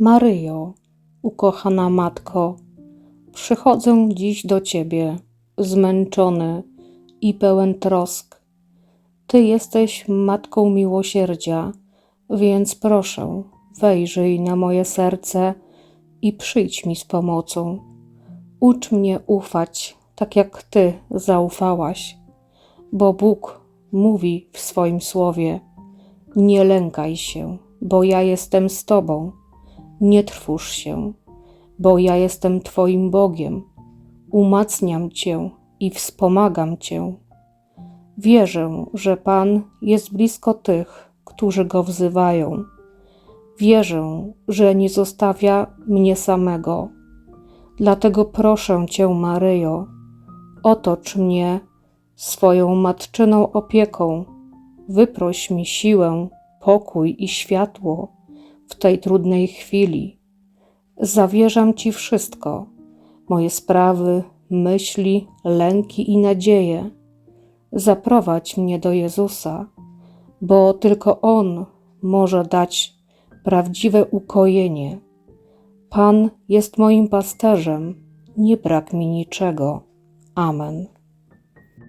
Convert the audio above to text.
Maryjo, ukochana Matko, przychodzę dziś do Ciebie, zmęczony i pełen trosk. Ty jesteś Matką miłosierdzia, więc proszę, wejrzyj na moje serce i przyjdź mi z pomocą. Ucz mnie ufać, tak jak Ty zaufałaś, bo Bóg mówi w swoim słowie: Nie lękaj się, bo ja jestem z Tobą. Nie trwóż się, bo ja jestem Twoim Bogiem. Umacniam Cię i wspomagam Cię. Wierzę, że Pan jest blisko tych, którzy Go wzywają. Wierzę, że nie zostawia mnie samego. Dlatego proszę Cię, Maryjo, otocz mnie swoją matczyną opieką. Wyproś mi siłę, pokój i światło w tej trudnej chwili. Zawierzam Ci wszystko, moje sprawy, myśli, lęki i nadzieje. Zaprowadź mnie do Jezusa, bo tylko On może dać prawdziwe ukojenie. Pan jest moim pasterzem, nie brak mi niczego. Amen.